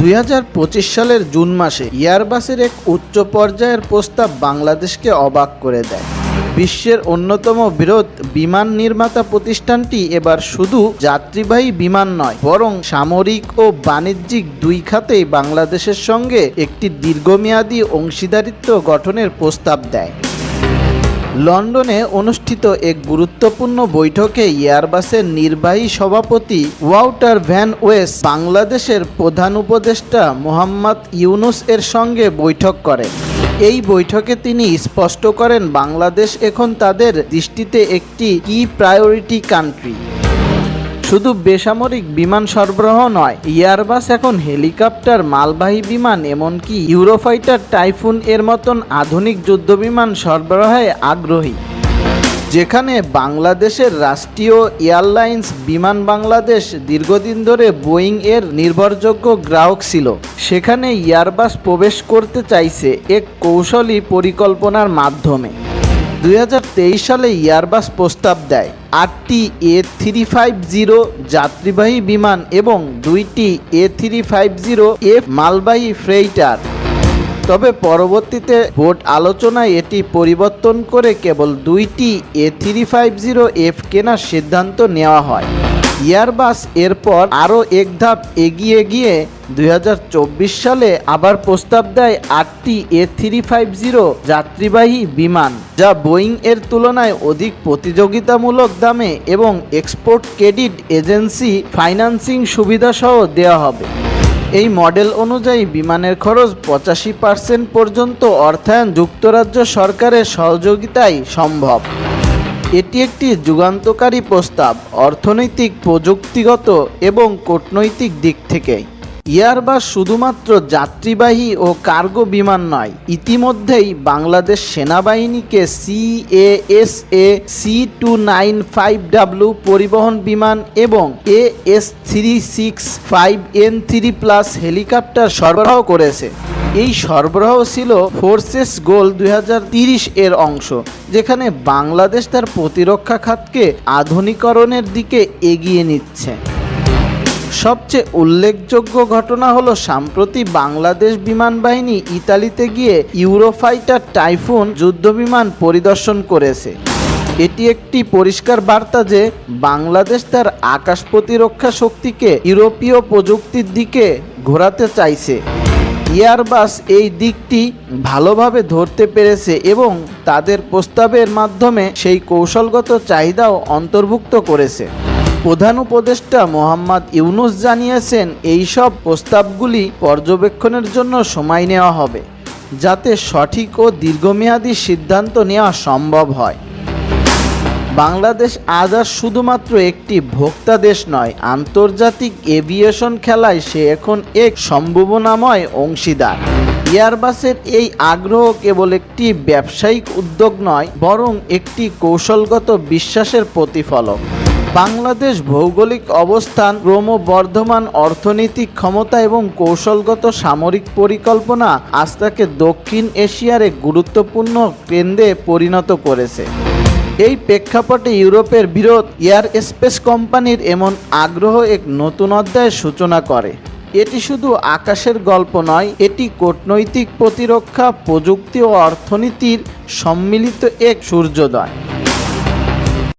দুই হাজার পঁচিশ সালের জুন মাসে এয়ারবাসের এক উচ্চ পর্যায়ের প্রস্তাব বাংলাদেশকে অবাক করে দেয়। বিশ্বের অন্যতম বৃহৎ বিমান নির্মাতা প্রতিষ্ঠানটি এবার শুধু যাত্রীবাহী বিমান নয়, বরং সামরিক ও বাণিজ্যিক দুই খাতেই বাংলাদেশের সঙ্গে একটি দীর্ঘমেয়াদী অংশীদারিত্ব গঠনের প্রস্তাব দেয়। লন্ডনে অনুষ্ঠিত এক গুরুত্বপূর্ণ বৈঠকে এয়ারবাসের নির্বাহী সভাপতি ওয়াউটার ভ্যান ওয়েস বাংলাদেশের প্রধান উপদেষ্টা মোহাম্মদ ইউনুস এর সঙ্গে বৈঠক করেন। এই বৈঠকে তিনি স্পষ্ট করেন, বাংলাদেশ এখন তাদের দৃষ্টিতে একটি কি প্রায়োরিটি কান্ট্রি শুধু বেসামরিক বিমান সরবরাহ নয় এয়ারবাস এখন হেলিকপ্টার, মালবাহী বিমান, এমনকি ইউরোফাইটার টাইফুন এর মতন আধুনিক যুদ্ধবিমান সরবরাহে আগ্রহী। যেখানে বাংলাদেশের রাষ্ট্রীয় এয়ারলাইন্স বিমান বাংলাদেশ দীর্ঘদিন ধরে বোয়িং এর নির্ভরযোগ্য গ্রাহক ছিল। সেখানে এয়ারবাস প্রবেশ করতে চাইছে এক কৌশলী পরিকল্পনার মাধ্যমে। দুই হাজার তেইশ সালে এয়ারবাস প্রস্তাব দেয়। আটটি এ থ্রি ফাইভ জিরো যাত্রীবাহী বিমান এবং দুইটি A three five zero F মালবাহী ফ্রেইটার তবে পরবর্তীতে ভোট আলোচনায় এটি পরিবর্তন করে কেবল দুইটি A three five zero F কেনার সিদ্ধান্ত নেওয়া হয়। এয়ারবাস এরপর আরও এক ধাপ এগিয়ে গিয়ে দু হাজার চব্বিশ সালে আবার প্রস্তাব দেয় আটটি এ থ্রি ফাইভ জিরো যাত্রীবাহী বিমান, যা বোয়িং এর তুলনায় অধিক প্রতিযোগিতামূলক দামে এবং এক্সপোর্ট ক্রেডিট এজেন্সি ফাইন্যান্সিং সুবিধাসহ দেওয়া হবে। এই মডেল অনুযায়ী বিমানের খরচ পঁচাশি পার্সেন্ট পর্যন্ত অর্থায়ন যুক্তরাজ্য সরকারের সহযোগিতায় সম্ভব। এটি একটি যুগান্তকারী প্রস্তাব অর্থনৈতিক, প্রযুক্তিগত এবং কূটনৈতিক দিক থেকে। এয়ারবাস শুধুমাত্র যাত্রীবাহী ও কার্গো বিমান নয়, ইতিমধ্যেই বাংলাদেশ সেনাবাহিনীকে CASA C two nine five W পরিবহন বিমান এবং A S three six five N three plus helicopter সরবরাহ করেছে। এই সরবরাহ ছিল ফোর্সেস গোল দুই এর অংশ, যেখানে বাংলাদেশ তার প্রতিরক্ষা খাতকে আধুনিকরণের দিকে এগিয়ে নিচ্ছে। সবচেয়ে উল্লেখযোগ্য ঘটনা হলো সাম্প্রতি বাংলাদেশ বিমান বাহিনী ইতালিতে গিয়ে ইউরোফাইটার টাইফুন যুদ্ধবিমান পরিদর্শন করেছে। এটি একটি পরিষ্কার বার্তা যে বাংলাদেশ তার আকাশ প্রতিরক্ষা শক্তিকে ইউরোপীয় প্রযুক্তির দিকে ঘোরাতে চাইছে। এয়ারবাস এই দিকটি ভালোভাবে ধরতে পেরেছে এবং তাদের প্রস্তাবের মাধ্যমে সেই কৌশলগত চাহিদাও অন্তর্ভুক্ত করেছে। প্রধান উপদেষ্টা মোহাম্মদ ইউনুস জানিয়েছেন, এই সব প্রস্তাবগুলি পর্যবেক্ষণের জন্য সময় নেওয়া হবে, যাতে সঠিক ও দীর্ঘমেয়াদী সিদ্ধান্ত নেওয়া সম্ভব হয়। বাংলাদেশ আজ আর শুধুমাত্র একটি ভোক্তা দেশ নয়, আন্তর্জাতিক এভিয়েশন খেলায় সে এখন এক সম্ভাবনাময় অংশীদার। এয়ারবাসের এই আগ্রহ কেবল একটি ব্যবসায়িক উদ্যোগ নয়, বরং একটি কৌশলগত বিশ্বাসের প্রতিফলক। বাংলাদেশ ভৌগোলিক অবস্থান, ক্রমবর্ধমান অর্থনৈতিক ক্ষমতা এবং কৌশলগত সামরিক পরিকল্পনা আজ তাকে দক্ষিণ এশিয়ার এক গুরুত্বপূর্ণ কেন্দ্রে পরিণত করেছে। এই প্রেক্ষাপটে ইউরোপের বিরোধ এয়ার স্পেস কোম্পানির এমন আগ্রহ এক নতুন অধ্যায়ের সূচনা করে। এটি শুধু আকাশের গল্প নয়, এটি কূটনৈতিক প্রতিরক্ষা, প্রযুক্তি ও অর্থনীতির সম্মিলিত এক সূর্যোদয়।